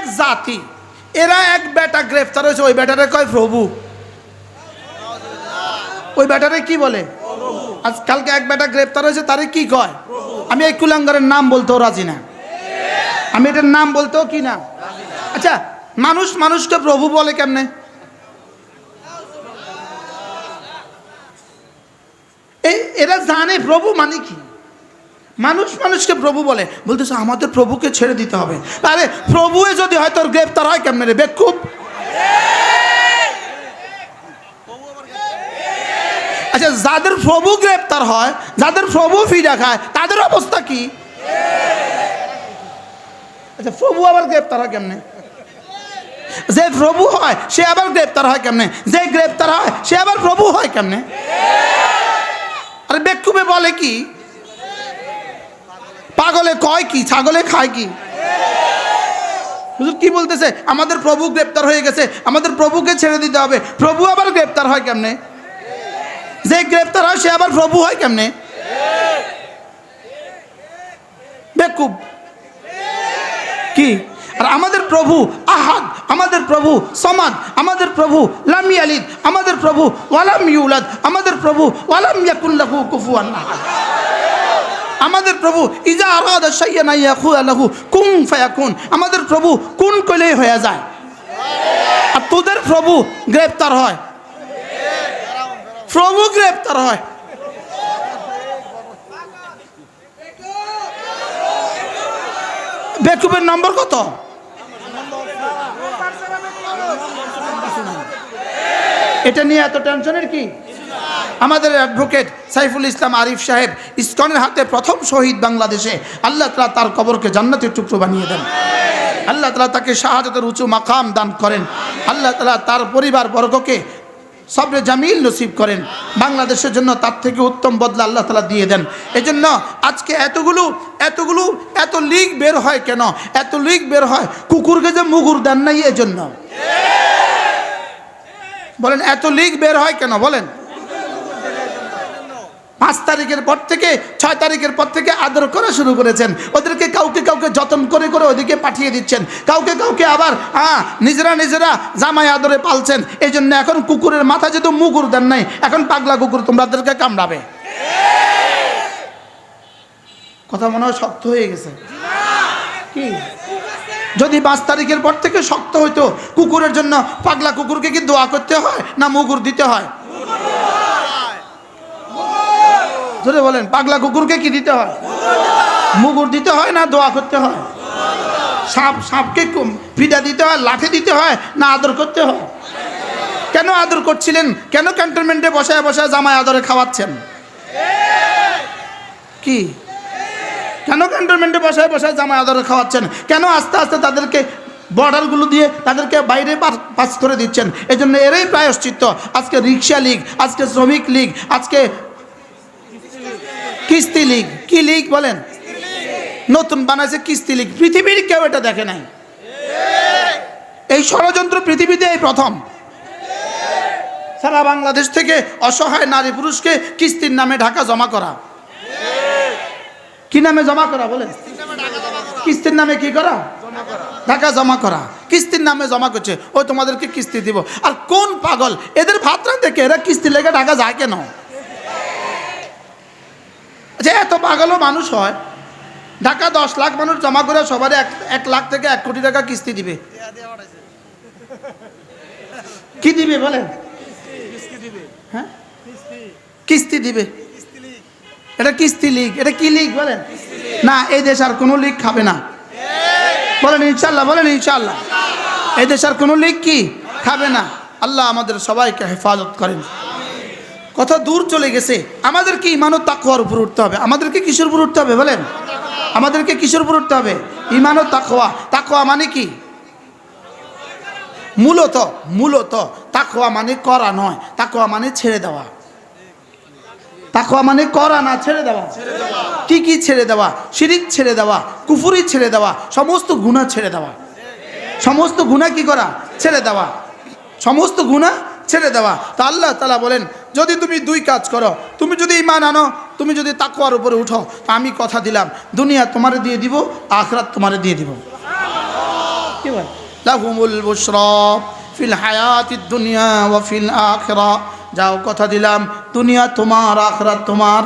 এক জাতি, এরা এক বেটা গ্রেফতার হয়েছে, ওই বেটারে কয় প্রভু? ওই বেটারে কি বলে? আজ কালকে এক বেটা গ্রেফতার হয়েছে, তারে কি কয়? আমি এই কুলাঙ্গারের নাম বলতেও রাজি না। আমি এটার নাম বলতেও কি না? আচ্ছা মানুষ মানুষকে প্রভু বলে কেমনে? এরা জানে প্রভু মানে কি? মানুষ মানুষকে প্রভু বলে। বলতেছে, আমাদের প্রভুকে ছেড়ে দিতে হবে। আরে, প্রভুয়ে যদি হয় তোর গ্রেপ্তার হয় কেমনে রে বেকুব? আচ্ছা যাদের প্রভু গ্রেপ্তার হয়, যাদের প্রভু ফিরা খায়, তাদের অবস্থা কি? আচ্ছা প্রভু আবার গ্রেপ্তার হয় কেমনে? যে প্রভু হয়, সে আবার গ্রেপ্তার হয় কেমনে? যে গ্রেপ্তার হয়, সে আবার প্রভু হয় কেমনে? আরে, বেকুবে বলে কি? পাগলে কয় কি? ছাগলে খায় কি? হুজুর কি বলতেছে? আমাদের প্রভু গ্রেপ্তার হয়ে গেছে, আমাদের প্রভুকে ছেড়ে দিতে হবে। প্রভু আবার গ্রেপ্তার হয় কেমনে? যে গ্রেপ্তার হয়, সে আবার প্রভু হয় কেমনে? বেকুব। কি? আর আমাদের প্রভু আহাদ, আমাদের প্রভু সমাদ, আমাদের প্রভু লামি আলিদ আমাদের প্রভু ওয়ালাম ইউলাদ, আমাদের প্রভু ওয়ালাম ইয়াকুল্লাহু কুফুয়ান আহাদ। আমাদের প্রভু, ইজা আরাদ শাইয়ান ইয়াখু আলাহু কুন আমাদের প্রভু, কোন কইলেই হয়ে যায়? আর তোদের প্রভু গ্রেপ্তার হয়। প্রভু গ্রেপ্তার হয়। বেকুবের নম্বর কত? এটা নিয়ে এত টেনশনের কি? আমাদের অ্যাডভোকেট সাইফুল ইসলাম আরিফ সাহেব ইসকনের হাতে প্রথম শহীদ বাংলাদেশে, আল্লাহ তালা তার কবরকে জান্নাতের টুকরো বানিয়ে দেন। আল্লাহ তালা তাকে শাহাদতের উঁচু মাকাম দান করেন। আল্লাহ তালা তার পরিবার বর্গকে সবরে জামিল নসিব করেন। বাংলাদেশের জন্য তার থেকে উত্তম বদলা আল্লাহ তালা দিয়ে দেন। এজন্য আজকে এতগুলো এতগুলো, এত লিগ বের হয় কেন? এত লিগ বের হয় কুকুরকে যে মুগুর দেন নাই এজন্য। বলেন, এত লিগ বের হয় কেন? বলেন। পাঁচ তারিখের পর থেকে, ছয় তারিখের পর থেকে আদর করা শুরু করেছেন। ওদেরকে কাউকে কাউকে যতন করে করে ওদিকে পাঠিয়ে দিচ্ছেন। কাউকে কাউকে আবার হ্যাঁ নিজেরা নিজেরা জামাই আদরে পালছেন। এই জন্য এখন কুকুরের মাথা যেহেতু মুগুর দেন নাই, এখন পাগলা কুকুর তোমাদেরকে কামড়াবে। কথা মনে হয় শক্ত হয়ে গেছে। কি? যদি পাঁচ তারিখের পর থেকে শক্ত হইতো, কুকুরের জন্য পাগলা কুকুরকে কি দোয়া করতে হয় না মুগুর দিতে হয়? ধরে বলেন, পাগলা কুকুরকে কি দিতে হয়? মুগুর দিতে হয় না দোয়া করতে হয়? সাপ, সাপকে পিঠা দিতে হয়, লাঠি দিতে হয় না আদর করতে হয়? কেন আদর করছিলেন? কেন ক্যান্টনমেন্টে বসায় বসায় জামাই আদরে খাওয়াচ্ছেন? কি? কেন ক্যান্টনমেন্টে বসায় বসায় জামাই আদরে খাওয়াচ্ছেন? কেন আস্তে আস্তে তাদেরকে বর্ডারগুলো দিয়ে তাদেরকে বাইরে পাস করে দিচ্ছেন? এই জন্য এরই প্রায়শ্চিত্ত। আজকে রিক্সা লীগ, আজকে শ্রমিক লীগ, আজকে কিস্তি লীগ। কি লীগ বলেন? নতুন বানাইছে কিস্তি লীগ। পৃথিবীর কেউ এটা দেখে নাই। এই ষড়যন্ত্র পৃথিবীতে এই প্রথম। সারা বাংলাদেশ থেকে অসহায় নারী পুরুষকে কিস্তির নামে ঢাকা জমা করা। কি নামে জমা করা বলেন? কিস্তির নামে কি করা? ঢাকা জমা করা। কিস্তির নামে জমা করছে। ও তোমাদেরকে কিস্তি দিব। আর কোন পাগল? এদের ভাত দেখে এরা কিস্তি লেগে ঢাকা যায় কেন? যে এত পাগলও মানুষ হয়। ঢাকা দশ লাখ মানুষ জমা করে সবারই এক এক লাখ থেকে এক কোটি টাকা কিস্তি দিবে। কি দিবে বলেন? হ্যাঁ? কিস্তি দিবে। এটা কিস্তি লিগ। এটা কি লিগ বলেন? না, এই দেশ আর কোনো লিগ খাবে না। বলেন ইনশাল্লাহ বলেন ইনশাল্লাহ এই দেশ আর কোনো লিগ কি? খাবে না। আল্লাহ আমাদের সবাইকে হেফাজত করেন। কথা দূর চলে গেছে। আমাদেরকে ইমান ইমানত তাকওয়ার উপর উঠতে হবে। আমাদেরকে কিসের উপর উঠতে হবে বলেন? আমাদেরকে কিসের উপর উঠতে হবে? ইমানত তাকওয়া। তাকওয়া মানে কি? মূলত মূলত তাকোয়া মানে করা নয়। তাকোয়া মানে ছেড়ে দেওয়া। তাকোয়া মানে করা না ছেড়ে দেওয়া? কি কি ছেড়ে দেওয়া? শিরিক ছেড়ে দেওয়া কুফুরি ছেড়ে দেওয়া সমস্ত গুণা ছেড়ে দেওয়া। সমস্ত গুণা কি করা? ছেড়ে দেওয়া। সমস্ত গুণা ছেড়ে দেওয়া। তা আল্লাহ তালা বলেন যদি তুমি দুই কাজ করো তুমি যদি ইমান আনো তুমি যদি তাকুয়ার উপরে উঠো আমি কথা দিলাম। দুনিয়া তোমারে দিয়ে দিব আখরাত তোমারে দিয়ে দিব। লাহুমুল ফিল হায়াতিদ দুনিয়া ওয়া ফিল আখিরা। যাও কথা দিলাম দুনিয়া তোমার আখরাত তোমার।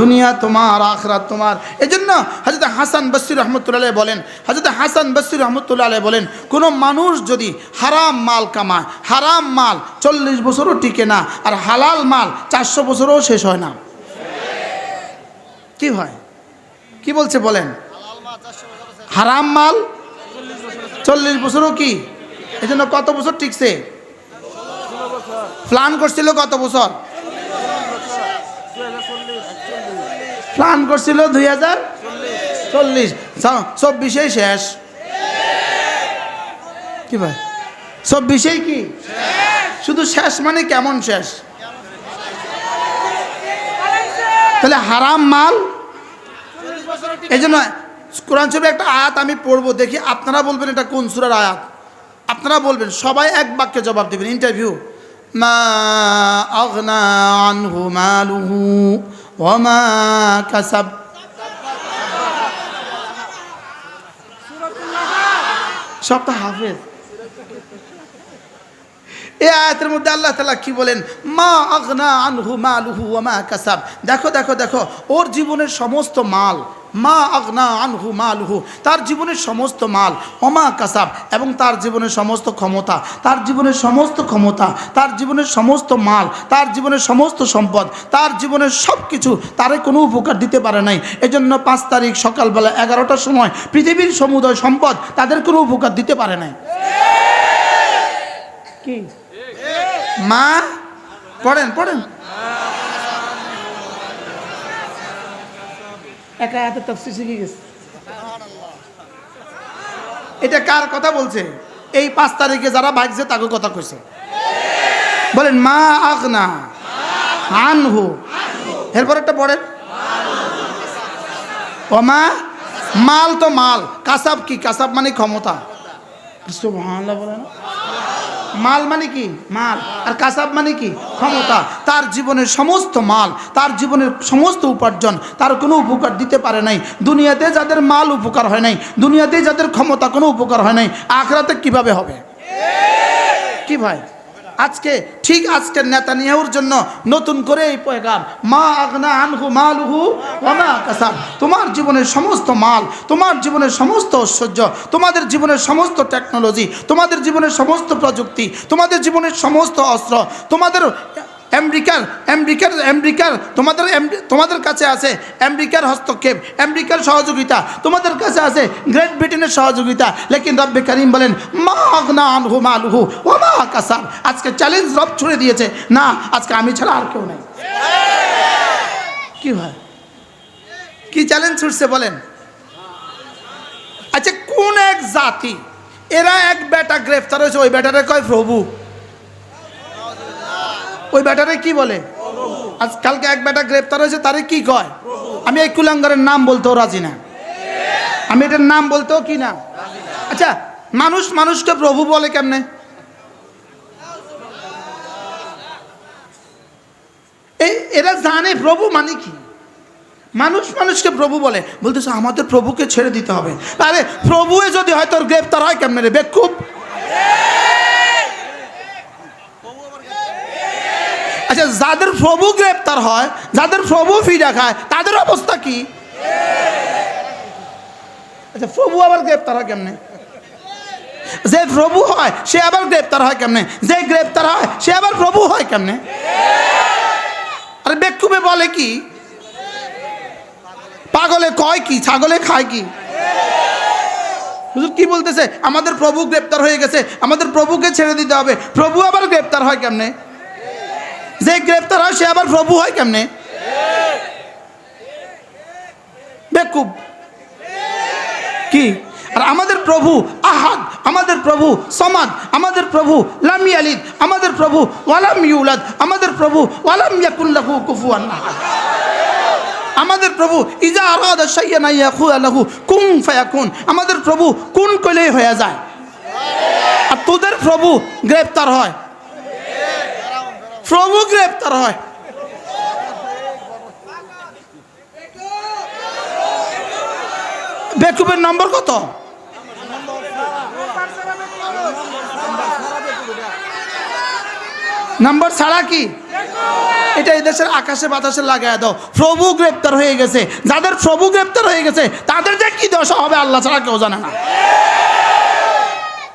দুনিয়া তোমার, আখরাত তোমার। এই জন্য হাজরত হাসান বসির রহমতুল্লাহ বলেন হাজরত হাসান বসির রহমতুল্লাহ বলেন, কোনো মানুষ যদি হারাম মাল কামায়, হারাম মাল চল্লিশ বছরও টিকে না, আর হালাল মাল চারশো বছরও শেষ হয় না। কি হয়? কি বলছে বলেন? হারাম মাল চল্লিশ বছরও কি? এই জন্য কত বছর টিকছে? প্ল্যান করছিল কত বছর? প্ল্যান করছিল দুই হাজার চল্লিশ চব্বিশেই শেষ। কি ভাই? চব্বিশেই কি? শুধু শেষ মানে কেমন শেষ? তাহলে হারাম মাল? এই জন্য কোরআন শরীফের একটা আয়াত আমি পড়ব, দেখি আপনারা বলবেন এটা কোন সুরার আয়াত? আপনারা বলবেন, সবাই এক বাক্যে জবাব দেবেন, ইন্টারভিউ। মা আনহু মালুহু। ওমা কাসাব। তো হাফেজ। এই আয়াতের মধ্যে আল্লাহ তালা কি বলেন? মা আগনা আনহু মালুহু ওমা কাসাব। দেখো দেখো দেখো, ওর জীবনের সমস্ত মাল, মা আগনা আনহু মালুহু, তার জীবনের সমস্ত মাল অমা কাসাব, এবং তার জীবনের সমস্ত ক্ষমতা, তার জীবনের সমস্ত ক্ষমতা, তার জীবনের সমস্ত মাল, তার জীবনের সমস্ত সম্পদ, তার জীবনের সব কিছু তারে কোনো উপকার দিতে পারে নাই। এজন্য পাঁচ তারিখ সকালবেলা এগারোটার সময় পৃথিবীর সমুদয় সম্পদ তাদের কোনো উপকার দিতে পারে নাই। কি? মা? পড়েন পড়েন। একা এত তফসি শিখে গেছে। এটা কার কথা বলছে? এই পাঁচ তারিখে যারা ভাগছে তাকে কথা কইছে। বলেন, মা আগনা আনহু। এরপর একটা পড়েন। ও মা মাল তো মাল। কাসাব কি? কাসাব মানে ক্ষমতা। বলে না মাল মানে কি? মাল। আর কাসাব মানে কি? ক্ষমতা। তার জীবনের সমস্ত মাল, তার জীবনের সমস্ত উপার্জন, তার কোনো উপকার দিতে পারে নাই। দুনিয়াতে যাদের মাল উপকার হয় নাই, দুনিয়াতে যাদের ক্ষমতা কোনো উপকার হয় নাই, আখরাতে কীভাবে হবে? কি ভাই? আজকে, ঠিক আজকের নেতা নিয়াহুর জন্য নতুন করে এই পয়গাম। মা আগনা আনহু মালুহু ওমা তোমার জীবনের সমস্ত মাল, তোমার জীবনের সমস্ত ঐশ্বর্য, তোমাদের জীবনের সমস্ত টেকনোলজি তোমাদের জীবনের সমস্ত প্রযুক্তি, তোমাদের জীবনের সমস্ত অস্ত্র, তোমাদের আমেরিকার আমেরিকার আমেরিকার, তোমাদের তোমাদের কাছে আছে আমেরিকার হস্তক্ষেপ, আমেরিকার সহযোগিতা, তোমাদের কাছে আছে গ্রেট ব্রিটেনের সহযোগিতা। লেকিন রব্বে করিম বলেন, মা আগনা আনহু মালুহু ও মা কাসাব। আজকে চ্যালেঞ্জ রব ছুড়ে দিয়েছে। না, আজকে আমি ছাড়া আর কেউ নেই। কি হয়? কি চ্যালেঞ্জ ছুটছে বলেন? আচ্ছা কোন এক জাতি, এরা এক বেটা গ্রেফতার হয়েছে, ওই বেটারে কয়, প্রভু ওই বেটারে কি বলে? আজ কালকে এক বেটা গ্রেপ্তার হয়েছে, তারে কি কয়? আমি এই কুলাঙ্গারের নাম বলতেও রাজি না। আমি এটার নাম বলতেও কি না? আচ্ছা মানুষ মানুষকে প্রভু বলে কেমনে? এরা জানে প্রভু মানে কি? মানুষ মানুষকে প্রভু বলে। বলতেছে, আমাদের প্রভুকে ছেড়ে দিতে হবে। আরে, প্রভুয়ে যদি হয় তোর গ্রেফতার হয় কেমনে রে, বেকুব? আচ্ছা যাদের প্রভু গ্রেপ্তার হয়, যাদের প্রভু ফিরা খায়, তাদের অবস্থা কি? আচ্ছা প্রভু আবার গ্রেপ্তার হয় কেমনে? যে প্রভু হয়, সে আবার গ্রেপ্তার হয় কেমনে? যে গ্রেপ্তার হয়, সে আবার প্রভু হয় কেমনে? আরে, বেকুবে বলে কি? পাগলে কয় কি? ছাগলে খায় কি? কি বলতেছে? আমাদের প্রভু গ্রেপ্তার হয়ে গেছে, আমাদের প্রভুকে ছেড়ে দিতে হবে। প্রভু আবার গ্রেপ্তার হয় কেমনে? যে গ্রেপ্তার হয়, সে আবার প্রভু হয় কেমনে? বেকুব। কি? আর আমাদের প্রভু আহাদ, আমাদের প্রভু সমাদ, আমাদের প্রভু লামি আলিদ আমাদের প্রভু ওয়ালাম ইউলাদ, আমাদের প্রভু ওয়ালাম ইয়াকুল্লাহু কুফুয়ান আমাদের প্রভু ইজা আরাদা শাইয়ান ইয়াকুলাহু কুন ফায়াকুন। আমাদের প্রভু কোন কইলেই হয়ে যায়। আর তোদের প্রভু গ্রেপ্তার হয়। প্রভু গ্রেপ্তার হয়। বেকুবের নম্বর কত? নাম্বার ছাড়া কি? এটা এদেশের আকাশে বাতাসে লাগায় দাও। প্রভু গ্রেপ্তার হয়ে গেছে। যাদের প্রভু গ্রেপ্তার হয়ে গেছে, তাদের যে কি দশা হবে আল্লাহ ছাড়া কেউ জানে না।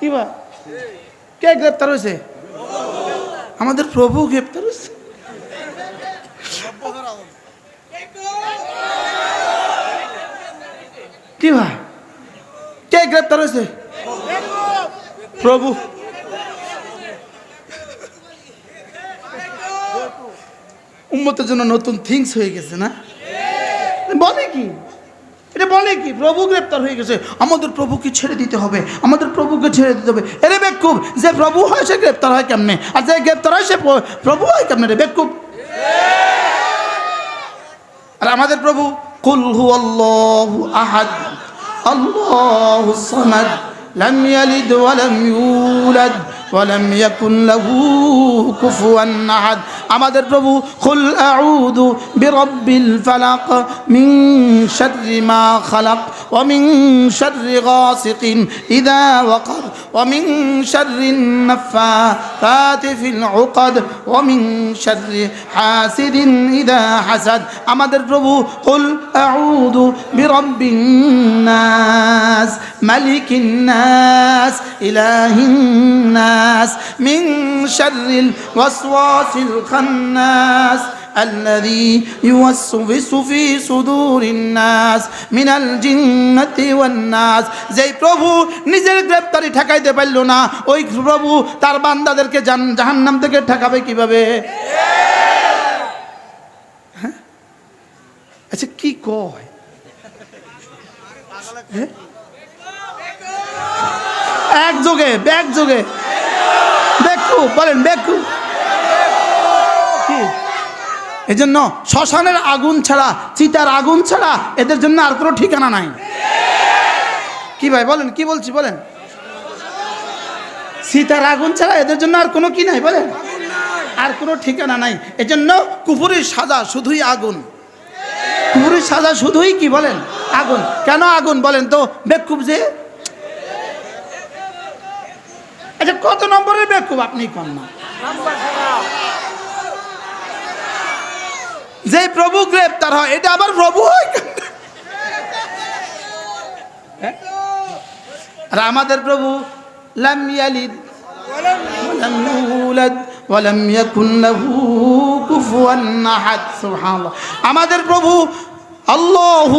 কি বা? কে গ্রেপ্তার হয়েছে? আমাদের প্রভু গ্রেপ্তার হয়েছে। কি ভাই? কে গ্রেপ্তার হয়েছে? প্রভু। উন্মতের জন্য নতুন থিংস হয়ে গেছে না? বলে কি? এটা বলে কি? প্রভু গ্রেপ্তার হয়ে গেছে। আমাদের প্রভুকে ছেড়ে দিতে হবে। আমাদের প্রভুকে ছেড়ে দিতে হবে। এরে বেকুব, যে প্রভু হয় সে গ্রেপ্তার হয় কেমনে? আর যে গ্রেপ্তার হয় সে প্রভু হয় কেমনে রে বেকুব? আর আমাদের প্রভু, কুল হু আল্লাহু আহাদ, আল্লাহু সামাদ, লাম ইয়ালিদ ওয়া লাম ইউলাদ। ওয়া লাম ইয়াকুন লাহু কুফুয়ান আহাদ আমাদের প্রভু কুল আউযু বিরাব্বিল ফালাক মিন শাররি মা খালাক ওয়া মিন শাররি গাসিকিন ইযা ওয়াকাব ওয়া মিন শাররিন নাফাতাতি ফিল উকাদ ওয়া মিন শাররি হাসিদিন ইযা হাসাদ আমাদের প্রভু কুল আউযু বিরাব্বিন নাস মালিকিন নাস ইলাহিন নাস মিন শাররিল ওয়াসওয়াসিল খান্নাস الذي يوسوس في صدور الناس من الجنة والناس যেই প্রভু নিজের গ্রেপ্তারি ঠেকাইতে পারল না ওই প্রভু তার বান্দাদেরকে জান- জাহান্নাম থেকে ঠেকাবে কিভাবে হ্যাঁ? আচ্ছা কি কয় হ্যাঁ? এক যোগে ব্যাগ যোগে বেকু, বলেন বেকু। কি? এই জন্য শ্মশানের আগুন ছাড়া, চিতার আগুন ছাড়া এদের জন্য আর কোনো ঠিকানা নাই। কি ভাই, বলেন, কি বলছি, বলেন? সীতার আগুন ছাড়া এদের জন্য আর কোনো কি নাই, বলেন? আর কোনো ঠিকানা নাই। এজন্য কুপুরের সাজা শুধুই আগুন। কুপুরের সাজা শুধুই কি, বলেন? আগুন। কেন আগুন, বলেন তো? বেকুব যে আচ্ছা কত নম্বরের বেকুব? আপনি কন না। যে প্রভু গ্রেপ্তার হয়, এটা আবার প্রভু হ্যাঁ? আর আমাদের প্রভু আমাদের প্রভু, আল্লাহু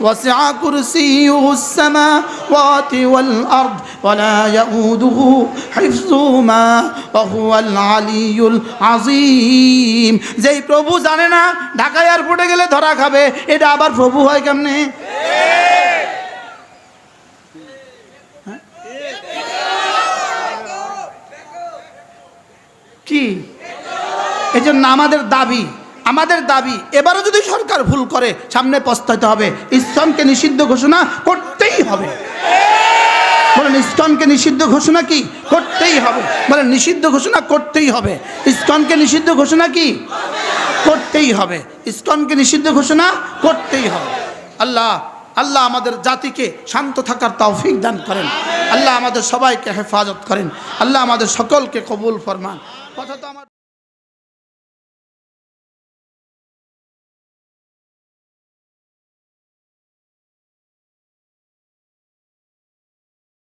وسع كرسيه السماوات والأرض ولا يؤوده حفظهما وهو العلي العظيم যেই প্রভু জানে না ঢাকা এয়ারপোর্টে গেলে ধরা খাবে এটা আবার প্রভু হয় কেমনে হ্যাঁ? কি এই জন্য আমাদের দাবি আমাদের দাবি, এবারও যদি সরকার ভুল করে, সামনে পস্তাতে হবে। ইসলামকে নিষিদ্ধ ঘোষণা করতেই হবে। বলেন, ইস্কনকে নিষিদ্ধ ঘোষণা কি? করতেই হবে। বলেন, নিষিদ্ধ ঘোষণা করতেই হবে। ইস্কনকে নিষিদ্ধ ঘোষণা কি? করতেই হবে। ইস্কনকে নিষিদ্ধ ঘোষণা করতেই হবে। আল্লাহ আল্লাহ আমাদের জাতিকে শান্ত থাকার তৌফিক দান করেন। আল্লাহ আমাদের সবাইকে হেফাজত করেন। আল্লাহ আমাদের সকলকে কবুল ফরমান। কথা তো আমার